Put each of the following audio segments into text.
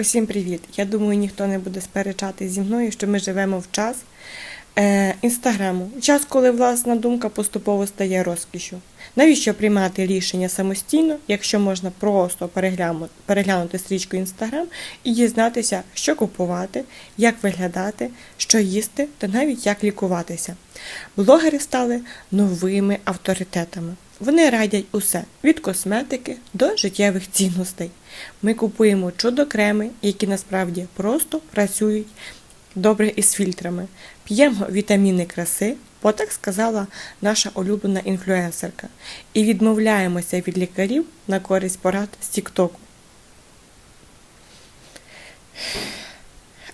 Усім привіт! Я думаю, ніхто не буде сперечати зі мною, що ми живемо в час е, інстаграму. Час, коли власна думка поступово стає розкішю. Навіщо приймати рішення самостійно, якщо можна просто переглянути, переглянути стрічку інстаграм і дізнатися, що купувати, як виглядати, що їсти та навіть як лікуватися. Блогери стали новими авторитетами. Вони радять усе від косметики до життєвих цінностей. Ми купуємо чудо-креми, які насправді просто працюють добре із фільтрами. П'ємо вітаміни краси, бо так сказала наша улюблена інфлюенсерка, і відмовляємося від лікарів на користь порад з Тіктоку.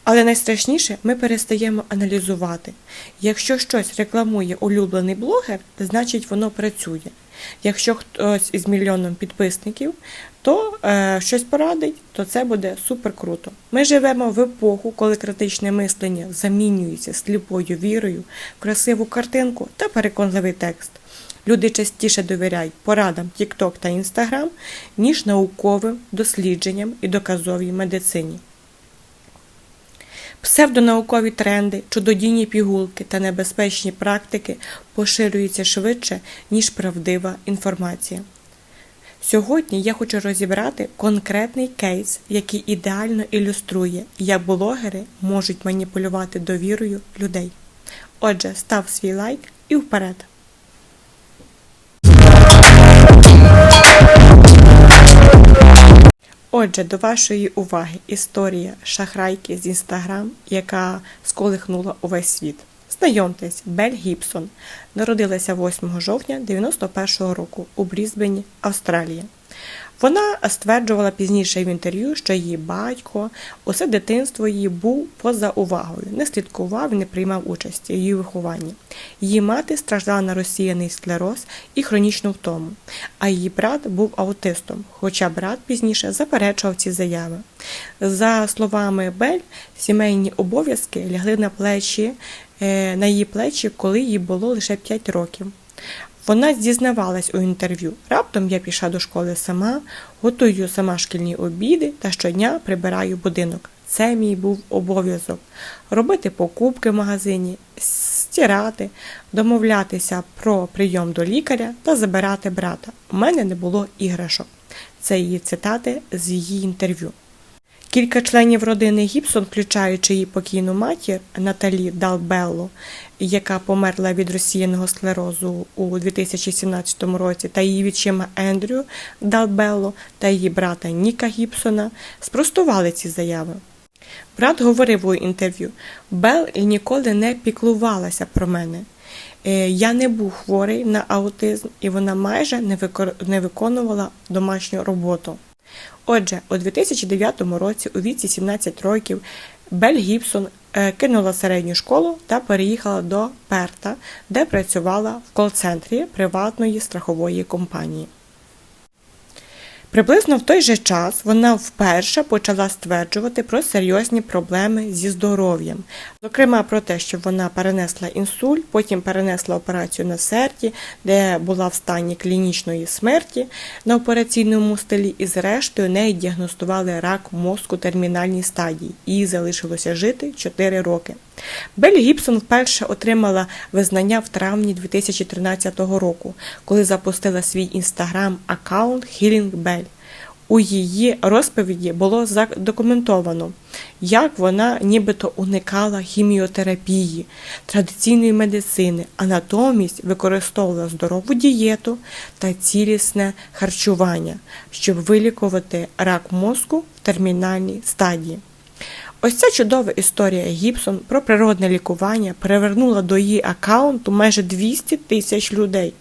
Але найстрашніше ми перестаємо аналізувати. Якщо щось рекламує улюблений блогер, значить воно працює. Якщо хтось із мільйоном підписників, то е, щось порадить, то це буде супер круто. Ми живемо в епоху, коли критичне мислення замінюється сліпою вірою в красиву картинку та переконливий текст. Люди частіше довіряють порадам TikTok та Instagram, ніж науковим дослідженням і доказовій медицині. Псевдонаукові тренди, чудодійні пігулки та небезпечні практики поширюються швидше, ніж правдива інформація. Сьогодні я хочу розібрати конкретний кейс, який ідеально ілюструє, як блогери можуть маніпулювати довірою людей. Отже, став свій лайк і вперед! Отже, до вашої уваги історія шахрайки з інстаграм, яка сколихнула увесь світ. Знайомтесь, Бель Гібсон народилася 8 жовтня 91-го року у Брізбені, Австралія. Вона стверджувала пізніше в інтерв'ю, що її батько усе дитинство її був поза увагою, не слідкував і не приймав участі в її вихованні. Її мати страждала на розсіяний склероз і хронічну втому, а її брат був аутистом, хоча брат пізніше заперечував ці заяви. За словами Бель, сімейні обов'язки лягли на плечі е, на її плечі, коли їй було лише 5 років. Вона зізнавалась у інтерв'ю. Раптом я пішла до школи сама, готую сама шкільні обіди та щодня прибираю будинок. Це мій був обов'язок робити покупки в магазині, стирати, домовлятися про прийом до лікаря та забирати брата. У мене не було іграшок. Це її цитати з її інтерв'ю. Кілька членів родини Гібсон, включаючи її покійну матір Наталі Далбелло, яка померла від розсіяного склерозу у 2017 році, та її відчима Ендрю Далбелло та її брата Ніка Гібсона, спростували ці заяви. Брат говорив у інтерв'ю: Бел ніколи не піклувалася про мене. Е, Я не був хворий на аутизм, і вона майже не виконувала домашню роботу. Отже, у 2009 році, у віці 17 років, Бель Гібсон е, кинула середню школу та переїхала до Перта, де працювала в кол-центрі приватної страхової компанії. Приблизно в той же час вона вперше почала стверджувати про серйозні проблеми зі здоров'ям, зокрема про те, що вона перенесла інсульт, потім перенесла операцію на серці, де була в стані клінічної смерті на операційному столі, і зрештою неї діагностували рак мозку термінальній стадії. Їй залишилося жити 4 роки. Беллі Гібсон вперше отримала визнання в травні 2013 року, коли запустила свій інстаграм-аккаунт Healing Bell. У її розповіді було задокументовано, як вона нібито уникала хіміотерапії, традиційної медицини, а натомість використовувала здорову дієту та цілісне харчування, щоб вилікувати рак мозку в термінальній стадії. Ось ця чудова історія Гібсон про природне лікування привернула до її аккаунту майже 200 тисяч людей.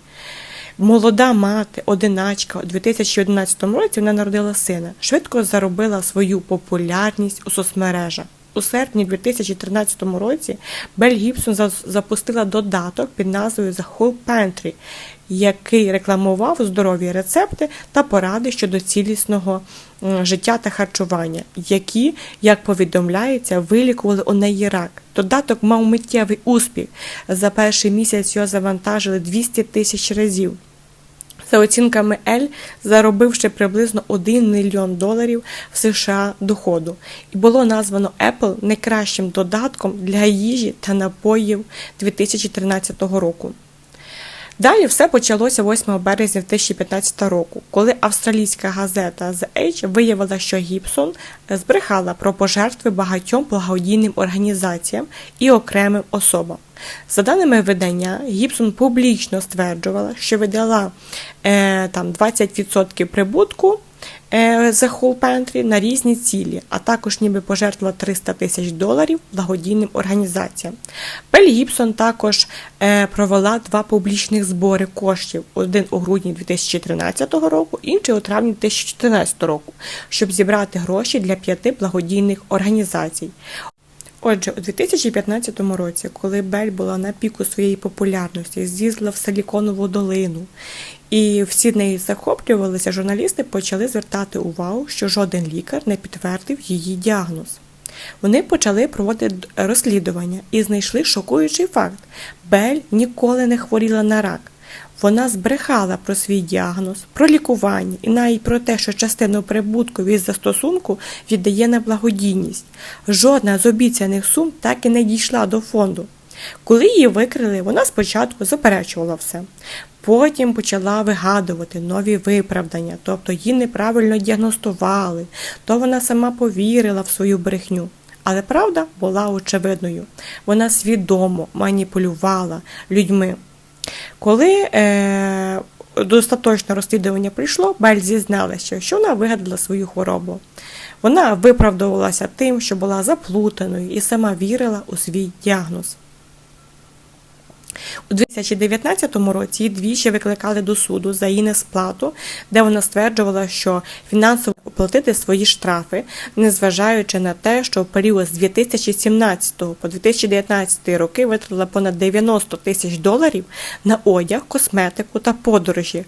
Молода мати, одиначка, у 2011 році вона народила сина, швидко заробила свою популярність у соцмережах. У серпні 2013 році Бель Гібсон запустила додаток під назвою The Whole Pantry, який рекламував здорові рецепти та поради щодо цілісного життя та харчування, які, як повідомляється, вилікували у неї рак. Додаток мав миттєвий успіх. За перший місяць його завантажили 200 тисяч разів. За оцінками Ель, заробивши приблизно 1 мільйон доларів в США доходу, і було названо Apple найкращим додатком для їжі та напоїв 2013 року. Далі все почалося 8 березня 2015 року, коли австралійська газета The Age виявила, що Гібсон збрехала про пожертви багатьом благодійним організаціям і окремим особам. За даними видання, Гібсон публічно стверджувала, що видала е, там 20% прибутку The Whole Pantry на різні цілі, а також ніби пожертвувала 300 тисяч доларів благодійним організаціям. Бель Гібсон також е, провела два публічних збори коштів: один у грудні 2013 року, інший у травні 2014 року, щоб зібрати гроші для п'яти благодійних організацій. Отже, у 2015 році, коли Бель була на піку своєї популярності, з'їздила в Силіконову долину, і всі неї захоплювалися, журналісти почали звертати увагу, що жоден лікар не підтвердив її діагноз. Вони почали проводити розслідування і знайшли шокуючий факт: Бель ніколи не хворіла на рак. Вона збрехала про свій діагноз, про лікування і навіть про те, що частину прибутку від застосунку віддає на благодійність. Жодна з обіцяних сум так і не дійшла до фонду. Коли її викрили, вона спочатку заперечувала все. Потім почала вигадувати нові виправдання, тобто її неправильно діагностували, то вона сама повірила в свою брехню. Але правда була очевидною. Вона свідомо маніпулювала людьми. Коли е, достаточне розслідування прийшло, Бель зізналася, що вона вигадала свою хворобу. Вона виправдовувалася тим, що була заплутаною і сама вірила у свій діагноз. У 2019 році двічі викликали до суду за її несплату, де вона стверджувала, що фінансово оплатити свої штрафи, незважаючи на те, що в період з 2017 по 2019 роки витратила понад 90 тисяч доларів на одяг, косметику та подорожі,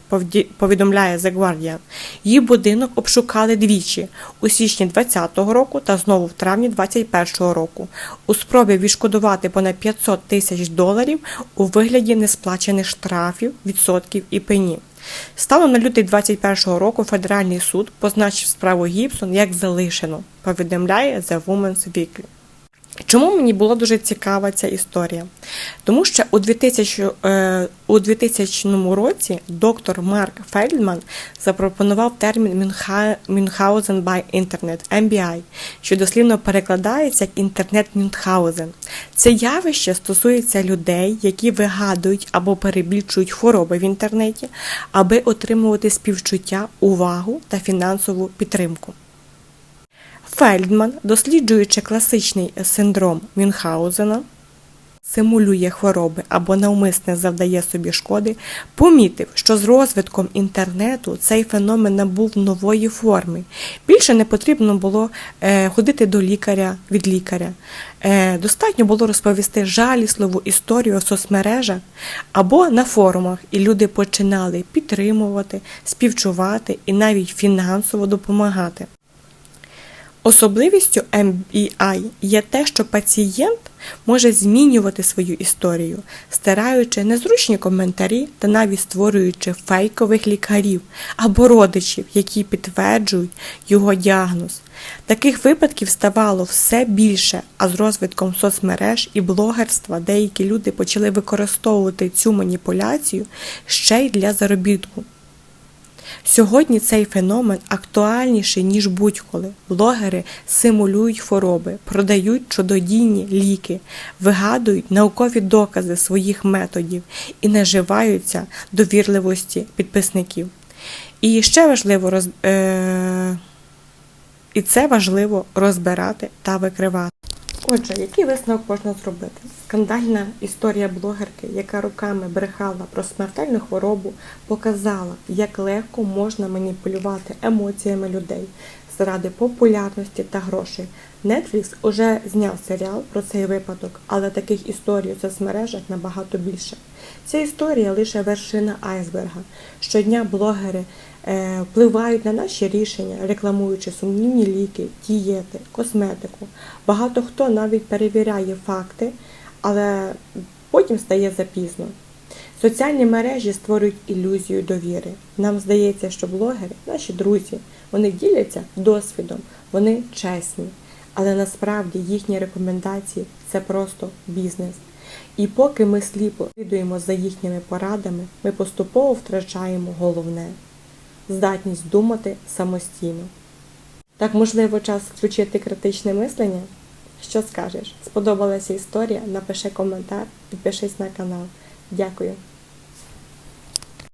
повідомляє The Guardian. Її будинок обшукали двічі у січні 2020 року та знову в травні 2021 року. У спробі відшкодувати понад 500 тисяч доларів у вигляді несплачених штрафів, відсотків і пені. Станом на лютий 2021 року Федеральний суд позначив справу Гібсон як залишену, повідомляє The Women's Weekly. Чому мені була дуже цікава ця історія? Тому що у 2000, е, у 2000 році доктор Марк Фельдман запропонував термін Мюнхгаузен by Internet MBI, що дослівно перекладається як інтернет Мюнхгаузен. Це явище стосується людей, які вигадують або перебільшують хвороби в інтернеті, аби отримувати співчуття, увагу та фінансову підтримку. Фельдман, досліджуючи класичний синдром Мюнхгаузена, симулює хвороби або навмисне завдає собі шкоди, помітив, що з розвитком інтернету цей феномен набув нової форми. Більше не потрібно було е, ходити до лікаря від лікаря. Е, достатньо було розповісти жалісливу історію в соцмережах або на форумах, і люди починали підтримувати, співчувати і навіть фінансово допомагати. Особливістю MBI є те, що пацієнт може змінювати свою історію, стираючи незручні коментарі та навіть створюючи фейкових лікарів або родичів, які підтверджують його діагноз. Таких випадків ставало все більше, а з розвитком соцмереж і блогерства деякі люди почали використовувати цю маніпуляцію ще й для заробітку. Сьогодні цей феномен актуальніший, ніж будь-коли. Блогери симулюють хвороби, продають чудодійні ліки, вигадують наукові докази своїх методів і наживаються довірливості підписників. І ще важливо роз... е... і це важливо розбирати та викривати. Отже, який висновок можна зробити? Скандальна історія блогерки, яка роками брехала про смертельну хворобу, показала, як легко можна маніпулювати емоціями людей заради популярності та грошей. Netflix уже зняв серіал про цей випадок, але таких історій у соцмережах набагато більше. Ця історія лише вершина айсберга. Щодня блогери впливають на наші рішення, рекламуючи сумнівні ліки, дієти, косметику. Багато хто навіть перевіряє факти, але потім стає запізно. Соціальні мережі створюють ілюзію довіри. Нам здається, що блогери наші друзі, вони діляться досвідом, вони чесні. Але насправді їхні рекомендації це просто бізнес. І поки ми сліпо слідуємо за їхніми порадами, ми поступово втрачаємо головне здатність думати самостійно. Так, можливо, час включити критичне мислення? Що скажеш? Сподобалася історія? Напиши коментар, підпишись на канал. Дякую.